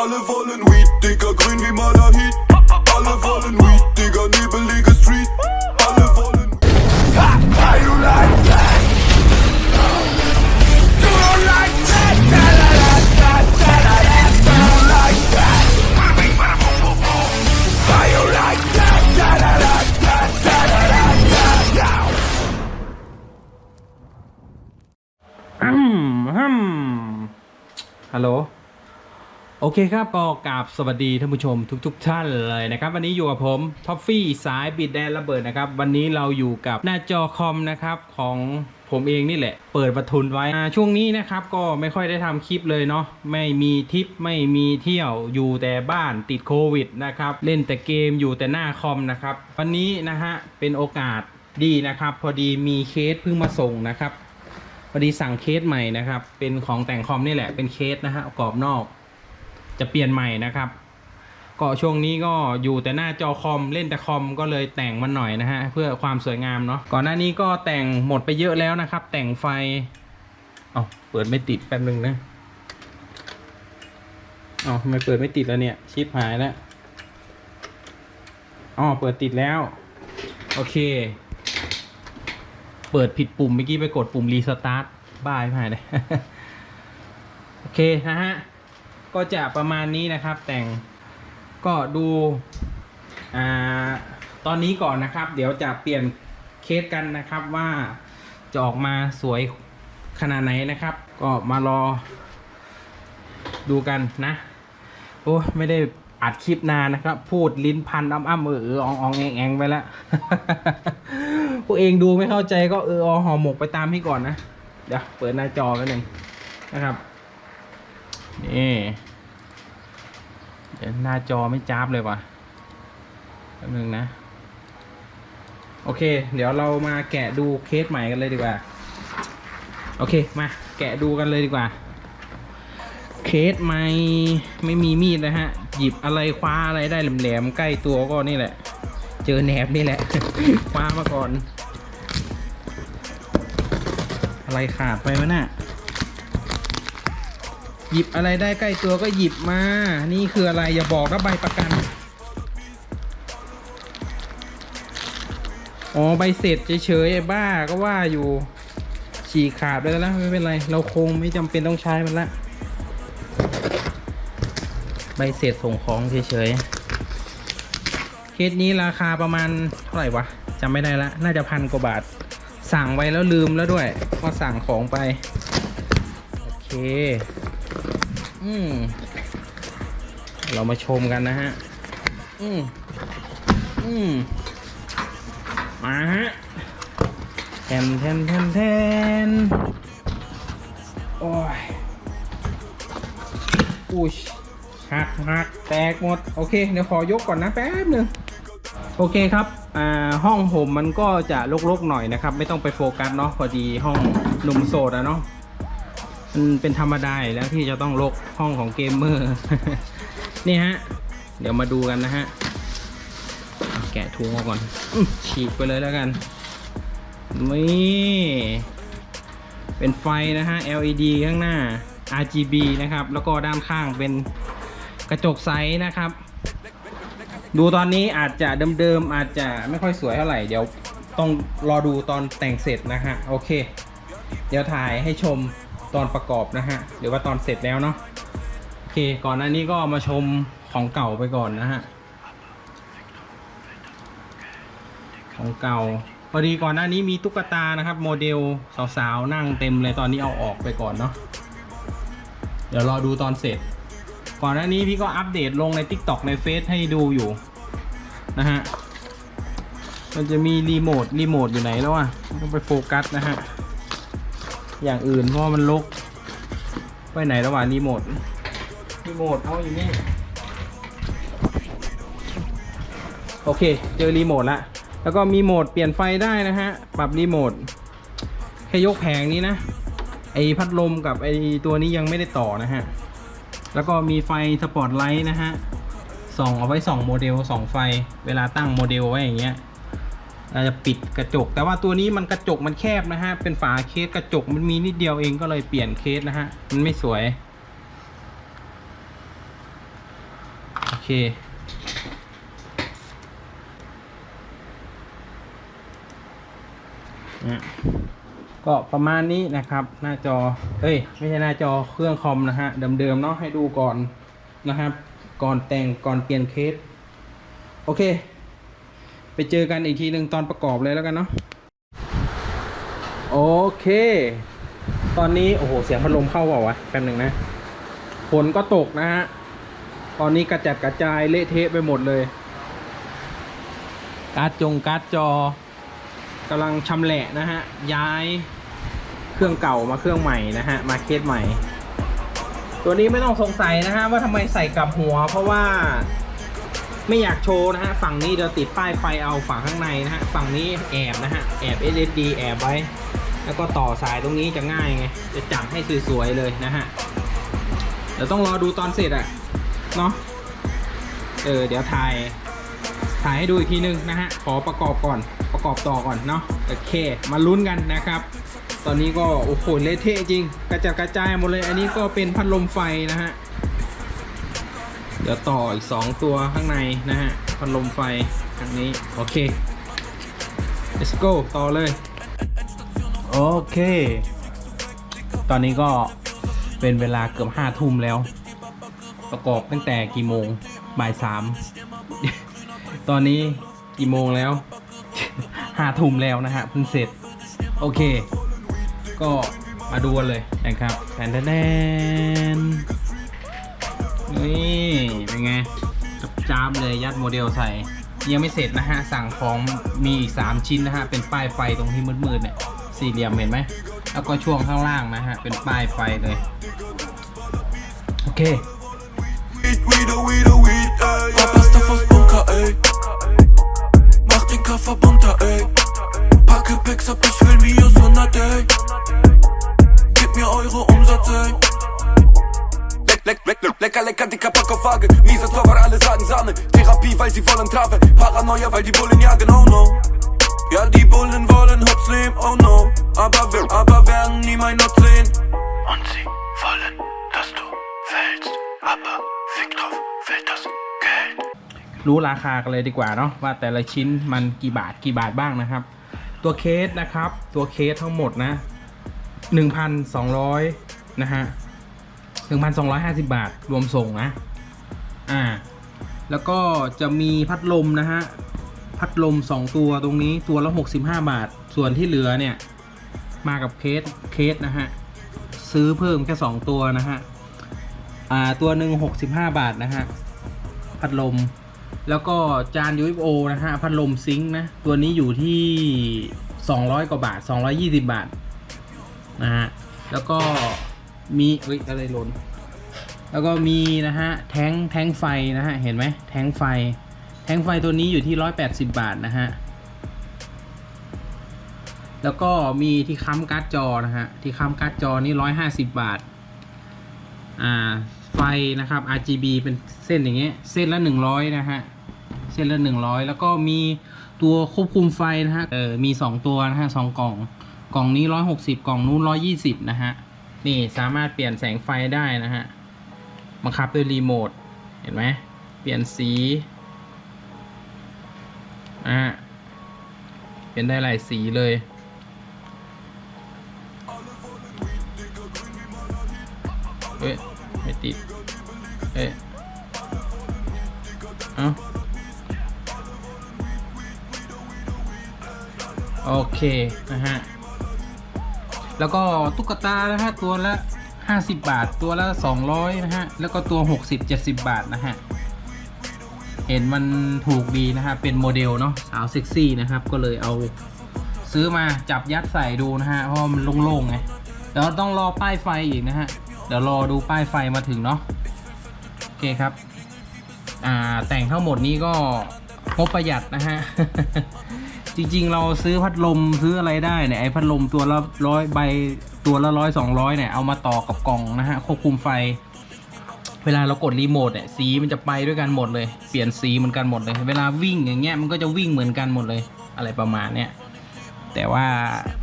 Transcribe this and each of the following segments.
Alle wollen Weed, Digga, grün wie Malahit. Alle wollen Weed, Digga, nebelige Street. Alle wollen. Ha, how you like that? You don't like that? You don't like that? You like that? Hello. โอเคครับก็กราบสวัสดีท่านผู้ชมทุกๆท่านเลยนะครับ วันนี้อยู่กับผมท็อฟฟี่สายบิดแดนระเบิดนะครับ วันนี้เราอยู่กับหน้าจอคอมนะครับของผมเองนี่แหละ เปิดประทุนไว้ช่วงนี้นะครับก็ไม่ค่อยได้ทำคลิปเลยเนาะไม่มีทิปไม่มีเที่ยวอยู่แต่บ้านติดโควิดนะครับเล่นแต่เกมอยู่แต่หน้าคอมนะครับ วันนี้นะฮะเป็นโอกาสดีนะครับ พอดีมีเคสเพิ่งมาส่งนะครับพอดีสั่งเคสใหม่นะครับ เป็นของแต่งคอมนี่แหละเป็นเคสนะฮะกรอบนอก จะเปลี่ยนใหม่นะครับ ก็ช่วงนี้ก็อยู่แต่หน้าจอคอมเล่นแต่คอมก็เลยแต่งมันหน่อยนะฮะเพื่อความสวยงามเนาะก่อนหน้านี้ก็แต่งหมดไปเยอะแล้วนะครับ แต่งไฟเอาเปิดไม่ติดแป๊บนึงนะเอาทำไมเปิดไม่ติดแล้วเนี่ย ชิปหายแล้วอ๋อเปิดติดแล้ว โอเค เปิดผิดปุ่มเมื่อกี้ไปกดปุ่มรีสตาร์ทบ้าไม่หายเลย โอเคนะฮะ ก็จะประมาณนี้นะครับ แต่งก็ดูอ่าตอนนี้ก่อนนะครับ เดี๋ยวจะเปลี่ยนเคสกันนะครับว่าจะออกมาสวยขนาดไหนนะครับ ก็มารอดูกันนะ โอ้ไม่ได้อัดคลิปนานนะครับ พูดลิ้นพันอ้ำอ้ำเออเออององแองแองไปแล้วพวกเองดูไม่เข้าใจก็เอออห่อหมกไปตามพี่ก่อนนะ เดี๋ยวเปิดหน้าจอกันหนึ่งนะครับ นี่เดี๋ยวหน้าจอไม่จ้าบเลยว่ะแป๊บนึงนะ โอเค เดี๋ยวเรามาแกะดูเคสใหม่กันเลยดีกว่า โอเค มาแกะดูกันเลยดีกว่า เคสใหม่ไม่มีมีดนะฮะ หยิบอะไรคว้าอะไรได้แหลมๆใกล้ตัวก็นี่แหละ เจอแหนบนี่แหละ คว้ามาก่อน อะไรขาดไปวะน่ะ หยิบอะไรได้ใกล้ตัวก็หยิบมา นี่คืออะไรอย่าบอกนะใบประกัน อ๋อใบเสร็จเฉยๆไอ้บ้าก็ว่าอยู่ ฉีกขาดไปแล้วนะไม่เป็นไร เราคงไม่จำเป็นต้องใช้มันละ ใบเสร็จส่งของเฉยๆ เคสนี้ราคาประมาณเท่าไหร่วะจำไม่ได้ละ น่าจะพันกว่าบาท สั่งไว้แล้วลืมแล้วด้วยว่าสั่งของไป โอเค อืมเรามาชมกันนะฮะ อืมอืมมาฮะแทนแทนแทนแทนโอ้ยอุ้ยหักหักแตกหมด โอเค เดี๋ยวขอยกก่อนนะแป๊บหนึ่งโอเคครับ อ่า ห้องผมมันก็จะรกๆหน่อยนะครับ ไม่ต้องไปโฟกัสเนาะ พอดีห้องหนุ่มโสดอะเนาะ มันเป็นธรรมดาแล้วที่จะต้องลกห้องของเกมเมอร์ นี่ฮะ เดี๋ยวมาดูกันนะฮะ แกะถุงออกก่อนอฉีกไปเลยแล้วกัน นี่เป็นไฟนะฮะ LED ข้างหน้า RGB นะครับ แล้วก็ด้านข้างเป็นกระจกใสนะครับ ดูตอนนี้อาจจะเดิมๆอาจจะไม่ค่อยสวยเท่าไหร่เดี๋ยวต้องรอดูตอนแต่งเสร็จนะฮะ โอเค เดี๋ยวถ่ายให้ชม ตอนประกอบนะฮะหรือว่าตอนเสร็จแล้วเนาะโอเค ก่อนหน้านี้ก็มาชมของเก่าไปก่อนนะฮะของเก่าพอดีก่อนหน้านี้มีตุ๊กตานะครับ โมเดลสาวๆนั่งเต็มเลยตอนนี้เอาออกไปก่อนเนาะเดี๋ยวรอดูตอนเสร็จ ก่อนหน้านี้พี่ก็อัปเดตลงใน TikTok ในเฟซให้ดูอยู่นะฮะมันจะมีรีโมทรีโมทอยู่ไหนแล้วอะต้องไปโฟกัสนะฮะ อย่างอื่นเพราะมันลกไปไหนระหว่างรีโมทรีโมทเอาอยู่นี่ โอเค เจอรีโมทละ แล้วก็มีโหมดเปลี่ยนไฟได้นะฮะ ปรับรีโมทแค่ยกแผงนี้นะ ไอพัดลมกับไอตัวนี้ยังไม่ได้ต่อนะฮะ แล้วก็มีไฟสปอตไลท์นะฮะส่องเอาไว้ส่องโมเดลส่องไฟเวลาตั้งโมเดลไว้อย่างเงี้ย เราจะปิดกระจก แต่ว่าตัวนี้มันกระจกมันแคบนะฮะ เป็นฝาเคสกระจกมันมีนิดเดียวเองก็เลยเปลี่ยนเคสนะฮะ มันไม่สวย โอะก็ประมาณนี้นะครับ หน้าจอ เอ้ย ไม่ใช่หน้าจอเครื่องคอมนะฮะ เดิมๆเนาะให้ดูก่อนนะครับ ก่อนแต่งก่อนเปลี่ยนเคส โอเค เจอกันอีกทีหนึ่งตอนประกอบเลยแล้วกันเนาะโอเค ตอนนี้โอ้โหเสียงพัดลมเข้าเปล่าวะแป๊บหนึ่งนะฝนก็ตกนะฮะตอนนี้กระจัดกระจายเละเทะไปหมดเลย การ์ดจงการ์ดจอกำลังชำแหละนะฮะย้ายเครื่องเก่ามาเครื่องใหม่นะฮะมาเคสใหม่ ตัวนี้ไม่ต้องสงสัยนะฮะว่าทำไมใส่กับหัว เพราะว่า ไม่อยากโชว์นะฮะ ฝั่งนี้เดี๋ยวติดป้ายไฟเอาฝั่งข้างในนะฮะ ฝั่งนี้แอบนะฮะ แอบ SSD แอบไว้ แล้วก็ต่อสายตรงนี้จะง่ายไง จะจับให้สวยๆเลยนะฮะ เดี๋ยวต้องรอดูตอนเสร็จอะเนาะ เออ เดี๋ยวถ่าย ถ่ายให้ดูอีกทีนึงนะฮะ ขอประกอบก่อน ประกอบต่อก่อนเนาะ โอเค มาลุ้นกันนะครับตอนนี้ก็โอ้โหเละเทะจริง กระจัดกระจายหมดเลย อันนี้ก็เป็นพัดลมไฟนะฮะ เดี๋ยวต่ออีก 2 ตัวข้างในนะฮะพัดลมไฟทางนี้ โอเค let's go ต่อเลย โอเค ตอนนี้ก็เป็นเวลาเกือบห้าทุ่มแล้ว ประกอบตั้งแต่กี่โมงบ่ายสามตอนนี้กี่โมงแล้วห้าทุ่มแล้วนะฮะเพิ่งเสร็จ โอเค ก็มาดูกันเลยนะครับแทนแทน นี่เป็นไงจับจ้ามเลยยัดโมเดลใส่ ยังไม่เสร็จนะฮะ สั่งของมีอีก 3 ชิ้นนะฮะ เป็นป้ายไฟตรงที่มืดๆเนี่ยสี่เหลี่ยมเห็นไหม แล้วก็ช่วงข้างล่างนะฮะ เป็นป้ายไฟเลย โอเค Weed, weed, oh, weed, oh, weed, ey. Papa Stuff aus Bunker, ey. Mach den Koffer bunter, ey. Packe Packs ab, ich will Mios 100, ey. Gib mir Euro Umsatz, ey. Leck, leck, leck, leck, lecker, lecker, dicker Pack auf Waage. Mieser Zauber, alle sagen Sahne. Therapie, weil sie wollen Trave. Paranoia, weil die Bullen jagen, oh no. Ja, die Bullen wollen Hops nehmen, oh no. Aber, wir- aber werden nie mein Not sehen. Und sie wollen, dass du fällst. Aber fick drauf, fällt das Geld. รู้ราคากันเลยดีกว่าเนาะว่าแต่ละชิ้นมันกี่บาทกี่บาทบ้างนะครับ ตัวเคสนะครับ ตัวเคสทั้งหมดนะ 1,200 นะฮะ 1,250 บาท รวมส่งนะ อ่า แล้วก็จะมีพัดลมนะฮะ พัดลม 2 ตัวตรงนี้ตัวละ 65 บาท ส่วนที่เหลือเนี่ย มากับเคส เคสนะฮะ ซื้อเพิ่มแค่ 2 ตัวนะฮะ อ่า ตัวหนึ่ง65 บาทนะฮะ พัดลม แล้วก็จาน UFO นะฮะ พัดลมซิงค์นะ ตัวนี้อยู่ที่ 200 กว่าบาท 220 บาท นะฮะ แล้วก็ มีเอ้ยอะไรหล่นแล้วก็มีนะฮะแท้งแท้งไฟนะฮะเห็นไหมแท้งไฟ แท้งไฟตัวนี้อยู่ที่ 180 บาทนะฮะแล้วก็มีที่ค้ำการ์ดจอนะฮะที่ค้ำการ์ดจอนี่ 150 บาทอ่าไฟนะครับ RGB เป็นเส้นอย่างเงี้ยเส้นละ 100 นะฮะเส้นละ 100 แล้วก็มีตัวควบคุมไฟนะฮะเออมี 2 ตัวนะฮะสองกล่องกล่องนี้ 160 กล่องนู้น 120 นะฮะ นี่สามารถเปลี่ยนแสงไฟได้นะฮะบังคับด้วยรีโมทเห็นไหมเปลี่ยนสีอะเปลี่ยนได้หลายสีเลยเอ้ย ไม่ติดเอ้ย เอ้าโอเค นะฮะ แล้วก็ตุ๊กตานะฮะตัวละ 50 บาท ตัวละ 200 นะฮะ แล้วก็ตัว 60 70 บาทนะฮะ เห็นมันถูกดีนะฮะ เป็นโมเดลเนาะสาวเซ็กซี่นะครับ ก็เลยเอาซื้อมาจับยัดใส่ดูนะฮะ เพราะมันโล่งๆไงเดี๋ยวต้องรอป้ายไฟอีกนะฮะ เดี๋ยวรอดูป้ายไฟมาถึงเนาะ โอเคครับ อ่าแต่งทั้งหมดนี้ก็งบประหยัดนะฮะ จริงๆ เราซื้อพัดลมซื้ออะไรได้เนี่ยไอ้พัดลมตัวละร้อยใบตัวละร้อยสองร้อยเนี่ยเอามาต่อกับกล่องนะฮะควบคุมไฟ เวลาเรากดรีโมทเนี่ยสีมันจะไปด้วยกันหมดเลยเปลี่ยนสีเหมือนกันหมดเลย เวลาวิ่งอย่างเงี้ยมันก็จะวิ่งเหมือนกันหมดเลยอะไรประมาณเนี้ยแต่ว่า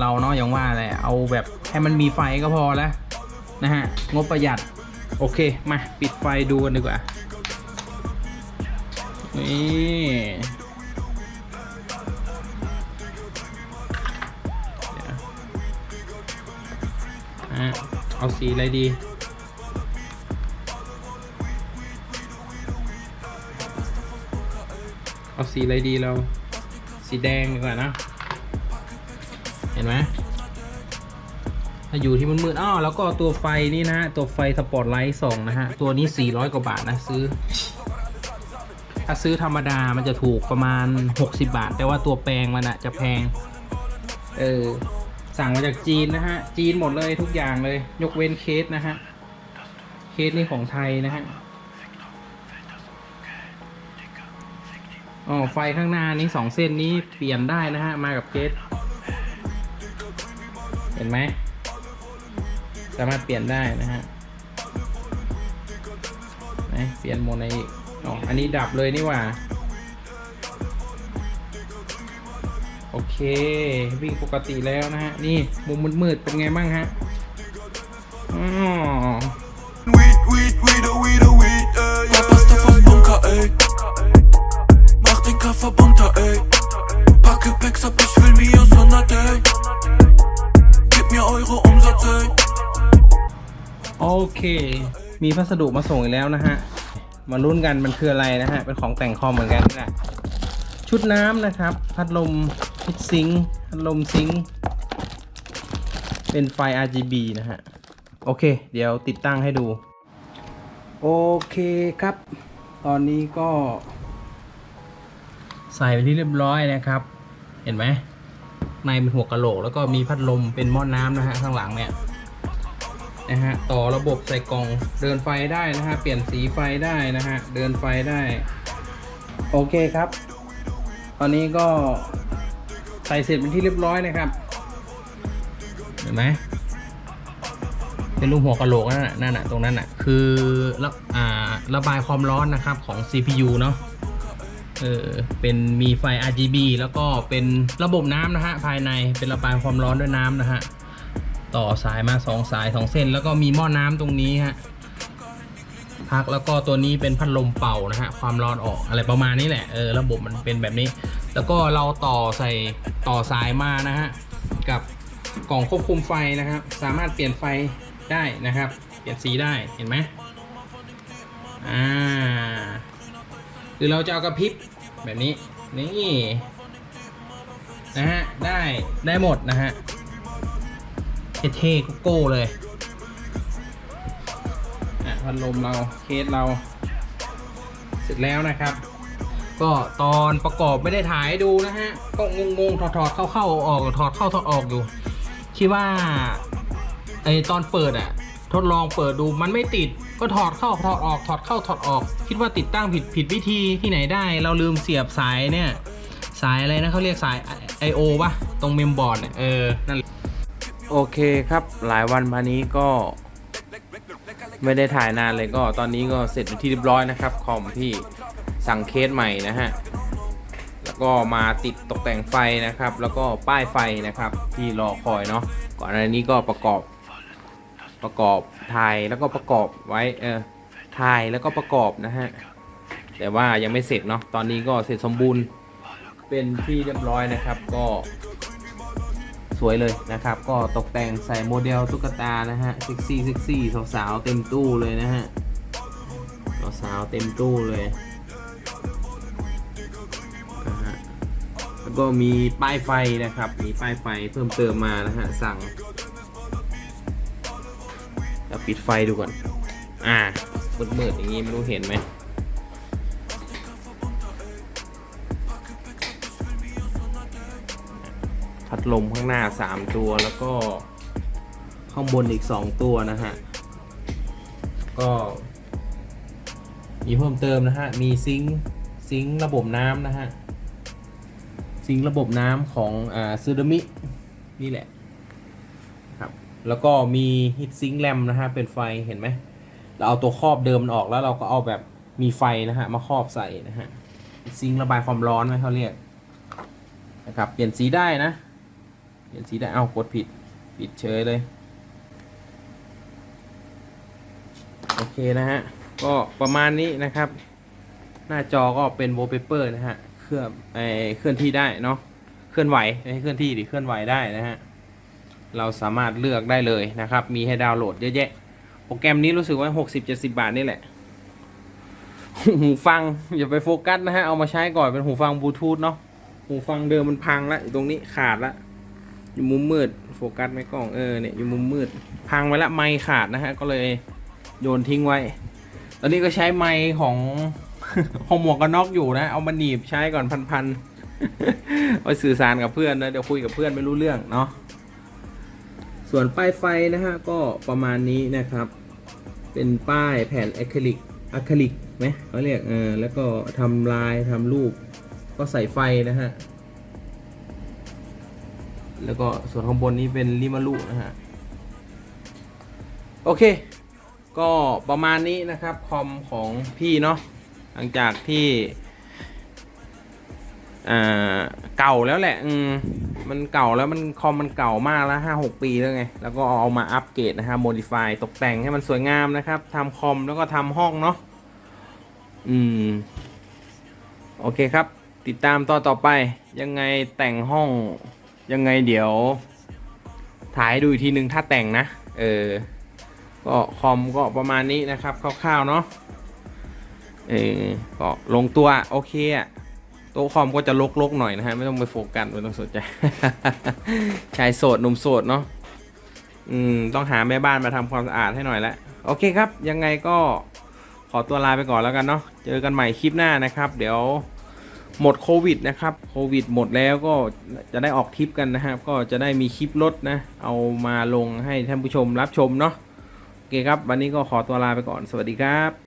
เราเนาะอย่างว่าแหละเอาแบบให้มันมีไฟก็พอแล้วนะฮะงบประหยัดโอเคมาปิดไฟดูกันดีกว่านี่ เอาสีอะไรดี เอาสีอะไรดีเรา สีแดงดีกว่านะ เห็นไหมถ้าอยู่ที่มืดๆอ้าวแล้วก็ตัวไฟนี่นะ ตัวไฟสปอตไลท์ส่องนะฮะ ตัวนี้ 400 กว่าบาทนะซื้อ ถ้าซื้อธรรมดามันจะถูกประมาณ 60 บาท แต่ว่าตัวแปลงมันอะจะแพง เออ สั่งมาจากจีนนะฮะ จีนหมดเลยทุกอย่างเลย ยกเว้นเคสนะฮะ เคสนี่ของไทยนะฮะอ๋อไฟข้างหน้านี้สองเส้นนี้เปลี่ยนได้นะฮะ มากับเคสเห็นไหมสามารถเปลี่ยนได้นะฮะไหนเปลี่ยนโมดในอีกอ๋ออันนี้ดับเลยนี่หว่า โอเค วิ่งปกติแล้วนะฮะ นี่มุมมืดๆเป็นไงบ้างฮะอ๋อ Weed, weed, weed, oh, weed, oh, weed, ey. Ja, passt auf aus Bunker, ey. Mach den Koffer bunter, ey. Packe Packs ab, ich will mir aus 100, ey. Gib mir eure Umsatz, ey. โอเค มีพัสดุมาส่งอีกแล้วนะฮะ มาลุ้นกันมันคืออะไรนะฮะ เป็นของแต่งคอมเหมือนกันนี่แหละชุดน้ำนะครับ พัดลม พิดซิงค์พัดลมซิงค์เป็นไฟ RGB นะฮะ โอเค เดี๋ยวติดตั้งให้ดู โอเคครับ ตอนนี้ก็ ใส่ไปที่เรียบร้อยนะครับ เห็นไหมในเป็นหัวกะโหลก แล้วก็มีพัดลมเป็นหม้อน้ำนะฮะ ข้างหลังเนี่ยนะฮะต่อระบบใส่กล่องเดินไฟได้นะฮะ เปลี่ยนสีไฟได้นะฮะ เดินไฟได้ โอเคครับ ตอนนี้ก็ ใส่เสร็จเป็นที่เรียบร้อยนะครับ เห็นไหมเป็นรูปหัวกะโหลกนั่นน่ะนั่นน่ะตรงนั้นน่ะคือระอ่าระบายความร้อนนะครับของ CPU เนาะเออเป็นมีไฟ RGB แล้วก็เป็นระบบน้ำนะฮะภายในเป็นระบายความร้อนด้วยน้ำนะฮะต่อสายมาสองสายสองเส้น แล้วก็มีหม้อน้ำตรงนี้ฮะพักแล้วก็ตัวนี้เป็นพัดลมเป่านะฮะความร้อนออกอะไรประมาณนี้แหละเออระบบมันเป็นแบบนี้ แล้วก็เราต่อใส่ต่อสายมานะฮะกับกล่องควบคุมไฟนะครับ สามารถเปลี่ยนไฟได้นะครับ เปลี่ยนสีได้เห็นไหมอ่าหรือเราจะเอากระพริบแบบนี้นี่นะฮะได้ได้หมดนะฮะเท่ๆโก้เลยอะพัดลมเราเคสเรา เสร็จแล้วนะครับ ก็ตอนประกอบไม่ได้ถ่ายดูนะฮะ ก็งงๆ ถอดๆ เข้าๆ ออกๆถอดเข้าถอดออกอยู่ คิดว่าไอตอนเปิดอะทดลองเปิดดูมันไม่ติด ก็ถอดเข้าถอดออกถอดเข้าถอดออก คิดว่าติดตั้งผิดผิดวิธีที่ไหนได้ เราลืมเสียบสายเนี่ย สายอะไรนะเขาเรียกสาย I/O ป่ะตรงเมมบอร์ดเนี่ยเออนั่นโอเคครับหลายวันมานี้ก็ ไม่ได้ถ่ายนานเลยก็ตอนนี้ก็เสร็จเป็นที่เรียบร้อยนะครับคอมที่ สั่งเคสใหม่นะฮะ แล้วก็มาติดตกแต่งไฟนะครับ แล้วก็ป้ายไฟนะครับ ที่รอคอยเนาะ ก่อนหน้านี้ก็ประกอบ ประกอบถ่ายแล้วก็ประกอบไว้ เออถ่ายแล้วก็ประกอบนะฮะ แต่ว่ายังไม่เสร็จเนาะ ตอนนี้ก็เสร็จสมบูรณ์ เป็นที่เรียบร้อยนะครับ ก็สวยเลยนะครับ ก็ตกแต่งใส่โมเดลตุ๊กตานะฮะเซ็กซี่เซ็กซี่สาวๆเต็มตู้เลยนะฮะสาวๆเต็มตู้เลย ก็มีป้ายไฟนะครับ มีป้ายไฟเพิ่มเติมมานะฮะสั่งเราปิดไฟดูก่อน อ่ามืดๆอย่างงี้ไม่รู้เห็นไหมพัดลมข้างหน้า 3 ตัวแล้วก็ข้างบนอีก 2 ตัวนะฮะ ก็มีเพิ่มเติมนะฮะ มีซิงซิงระบบน้ำนะฮะ ซิงระบบน้ำของอ่าซูดามินี่แหละครับแล้วก็มีฮิตซิงแรมนะฮะเป็นไฟเห็นไหมเราเอาตัวครอบเดิมมันออกแล้วเราก็เอาแบบมีไฟนะฮะมาครอบใส่นะฮะซิงระบายความร้อนไหมเขาเรียกนะครับเปลี่ยนสีได้นะ เปลี่ยนสีได้เอากดผิดปิดเฉยเลยโอเคนะฮะก็ประมาณนี้นะครับ หน้าจอก็เป็นโวลเปเปอร์นะฮะ เคลื่อนไอเคลื่อนที่ได้เนาะเคลื่อนไหวไม่เคลื่อนที่ดิเคลื่อนไหวได้นะฮะเราสามารถเลือกได้เลยนะครับ มีให้ดาวน์โหลดเยอะแยะ โปรแกรมนี้รู้สึกว่า 60-70 บาทนี่แหละ หูฟัง อย่าไปโฟกัสนะฮะ เอามาใช้ก่อนเป็นหูฟังบลูทูธเนาะ หูฟังเดิมมันพังแล้วอยู่ตรงนี้ขาดละ อยู่มุมมืด โฟกัสไม่กล้องเออเนี่ยอยู่มุมมืด พังไปละไมค์ขาดนะฮะ ก็เลยโยนทิ้งไว้ ตอนนี้ก็ใช้ไมค์ของ ของหมวกกันน็อกอยู่นะ เอามาหนีบใช้ก่อนพันๆไว้สื่อสารกับเพื่อนนะเดี๋ยวคุยกับเพื่อนไม่รู้เรื่องเนาะส่วนป้ายไฟนะฮะก็ประมาณนี้นะครับ เป็นป้ายแผ่นอะคริลิกอะคริลิกไหมเขาเรียกเออแล้วก็ทำลายทำรูป ก็ใส่ไฟนะฮะแล้วก็ส่วนข้างบนนี้เป็นริมารุนะฮะ โอเค ก็ประมาณนี้นะครับ คอมของพี่เนาะ หลังจากที่เก่าแล้วแหละอืมมันเก่าแล้วมันคอมมันเก่ามากแล้วห้าหกปีแล้วไง แล้วก็เอามาอัปเกรดนะฮะโมดิฟายตกแต่งให้มันสวยงามนะครับทำคอมแล้วก็ทำห้องเนาะอืม โอเคครับ ติดตามต่อต่อไป ยังไงแต่งห้อง ยังไงเดี๋ยว ถ่ายดูอีกทีนึงถ้าแต่งนะ เออ ก็คอมก็ประมาณนี้นะครับคร่าวๆเนาะ เออก็ลงตัวโอเคอะโต๊ะคอมก็จะลกๆหน่อยนะฮะ ไม่ต้องไปโฟกัสไม่ต้องสนใจชายโสดหนุ่มโสดเนาะอืมต้องหาแม่บ้านมาทำความสะอาดให้หน่อยละโอเคครับ ยังไงก็ขอตัวลาไปก่อนแล้วกันเนาะเจอกันใหม่คลิปหน้านะครับ เดี๋ยวหมดโควิดนะครับโควิดหมดแล้วก็จะได้ออกทริปกันนะครับ ก็จะได้มีคลิปรถนะ เอามาลงให้ท่านผู้ชมรับชมเนาะโอเคครับ วันนี้ก็ขอตัวลาไปก่อนสวัสดีครับ